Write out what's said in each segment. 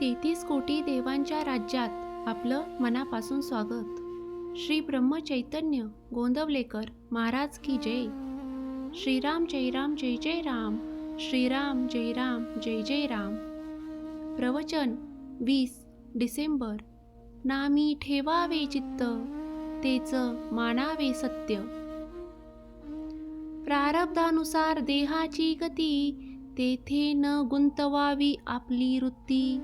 तेहतीस कोटी देवांच्या राज्यात आपलं मनापासून स्वागत. श्री ब्रह्म चैतन्य गोंदवलेकर महाराज की जय. श्रीराम जय राम जय जय राम. श्रीराम जय राम जय जय राम. प्रवचन वीस डिसेंबर. नामी ठेवावे चित्त तेच मानावे सत्य. प्रारब्धानुसार देहाची गती तेथे न गुंतवावी आपली वृत्ती.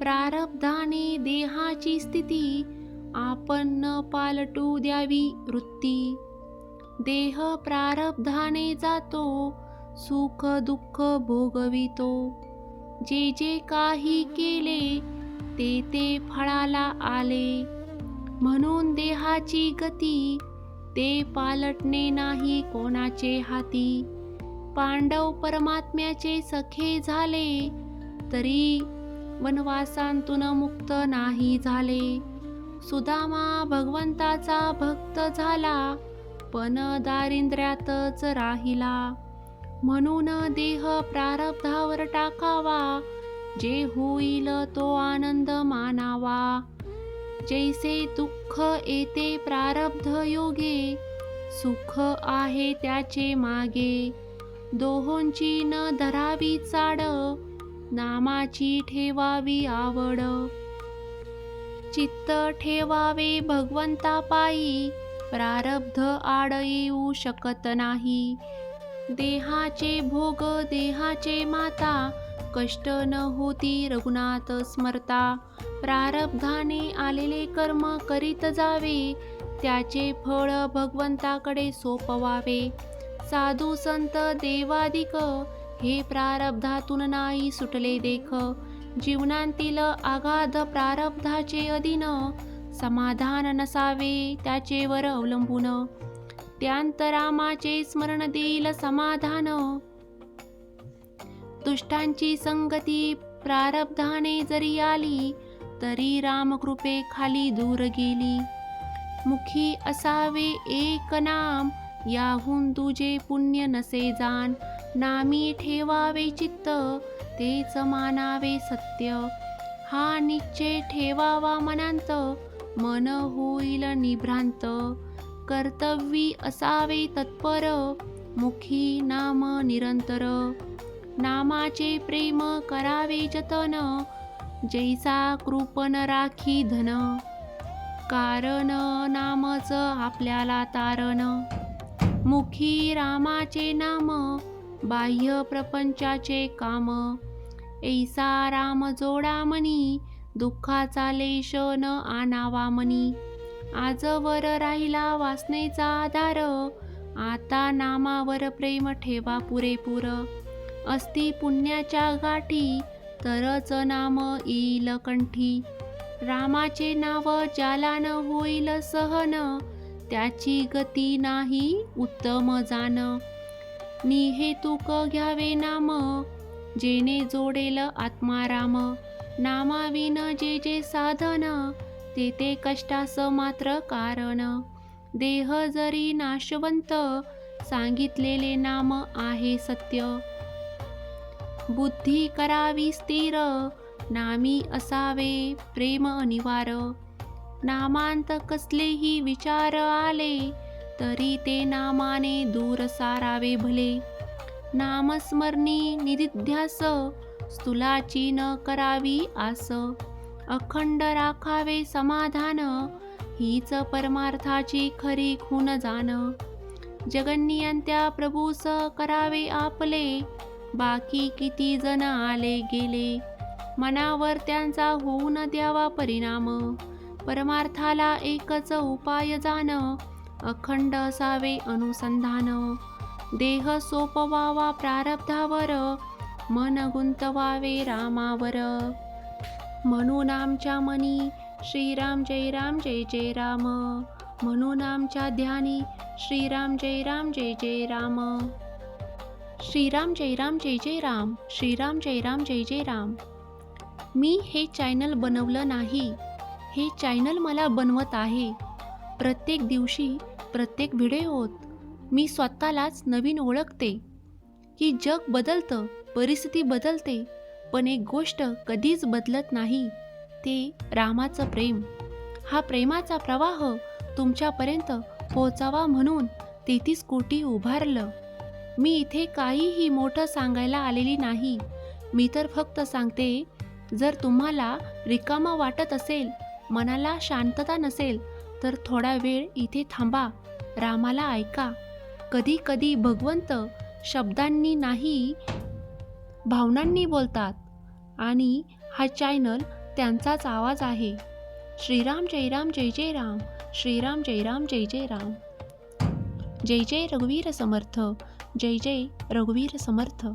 प्रारब्धाने देहाची स्थिती आपण न पालटू द्यावी वृत्ती. देह प्रारब्धाने जातो सुख दुःख भोगवितो. जे जे काही केले ते ते फळाला आले. म्हणून देहाची गती ते पालटणे नाही कोणाचे हाती. पांडव परमात्म्याचे सखे झाले तरी वनवासांतून मुक्त नाही झाले. सुदामा भगवंताचा भक्त झाला पण दारिद्र्यातच राहिला. म्हणून देह प्रारब्धावर टाकावा जे होईल तो आनंद मानावा. जैसे दुःख येते प्रारब्ध योगे सुख आहे त्याचे मागे. दोहोंची न धरावी चाड नामाची ठेवावी आवड. चित्त ठेवावे भगवंता पायी प्रारब्ध आड येऊ शकत नाही. देहाचे भोग देहाचे माता कष्ट न होती रघुनाथ स्मरता. प्रारब्धाने आलेले कर्म करीत जावे त्याचे फळ भगवंताकडे सोपवावे. साधू संत देवादिक हे प्रारब्धातून नाही सुटले देख. जीवनांतील आगाध प्रारब्धाचे अधीन समाधान नसावे त्याचेवर अवलंबून. त्यांतरामाचे स्मरण देईल समाधान. दुष्टांची संगती प्रारब्धाने जरी आली तरी रामकृपे खाली दूर गेली. मुखी असावे एक नाम याहून तुझे पुण्य नसे जाण. नामी ठेवावे चित्त तेच मानावे सत्य. हा निश्चय ठेवावा मनांत मन होईल निभ्रांत. कर्तव्यी असावे तत्पर मुखी नाम निरंतर. नामाचे प्रेम करावे जतन जैसा कृपन राखी धन. कारण नामच आपल्याला तारण. मुखी रामाचे नाम बाह्य प्रपंचाचे काम. ऐसा राम जोडा मनी दुःखाचा लेश न आणावा मनी आजवर राहिला वासनेचा आधार आता नामावर प्रेम ठेवा पुरेपूर. असती पुण्याच्या गाठी तरच नाम येईल कंठी. रामाचे नाव ज्याला न होईल सहन त्याची गती नाही उत्तम जाण. निहेतुक घ्यावे नाम. जेने जोडेल आत्माराम. नामाविन जे जे साधन ते ते कष्टास मात्र कारण. देह जरी नाशवंत सांगितलेले नाम आहे सत्य. बुद्धी करावी स्थिर नामी असावे प्रेम अनिवार. नामांत कसलेही विचार आले तरी ते नामाने दूर सारावे भले. नामस्मरणी निधिध्यास स्थुलाची न करावी आस. अखंड राखावे समाधान हीच परमार्थाची खरी खून जाण जगन्नियंत्या प्रभूस करावे आपले बाकी किती जण आले गेले. मनावर त्यांचा होऊन द्यावा परिणाम. परमार्थाला एकच उपाय जाण अखंड असावे अनुसंधान. देह सोपवावा प्रारब्धावर मन गुंतवावे रामावर. म्हणून आमच्या मनी श्रीराम जय राम जय जय राम. म्हणून आमच्या ध्यानी श्रीराम जय राम जय जय राम. श्रीराम जय राम जय जय राम श्रीराम जय राम जय जय राम. मी हे चॅनल बनवलं नाही हे चॅनल मला बनवत आहे. प्रत्येक दिवशी प्रत्येक व्हिडिओत मी स्वतःलाच नवीन ओळखते. की जग बदलतं परिस्थिती बदलते पण एक गोष्ट कधीच बदलत नाही ते रामाचं प्रेम. हा प्रेमाचा प्रवाह तुमच्यापर्यंत पोहोचावा म्हणून तेहतीस कोटी उभारलं. मी इथे काहीही मोठं सांगायला आलेली नाही. मी तर फक्त सांगते जर तुम्हाला रिकामा वाटत असेल मनाला शांतता नसेल तर थोडा वेळ इथे थांबा. रामाला ऐका. कधी कधी भगवंत शब्दांनी नाही भावनांनी बोलतात. आणि हा चॅनल त्यांचाच आवाज आहे. श्रीराम जय राम जय जय राम. श्रीराम जय राम जय जय राम. जय जय रघुवीर समर्थ. जय जय रघुवीर समर्थ.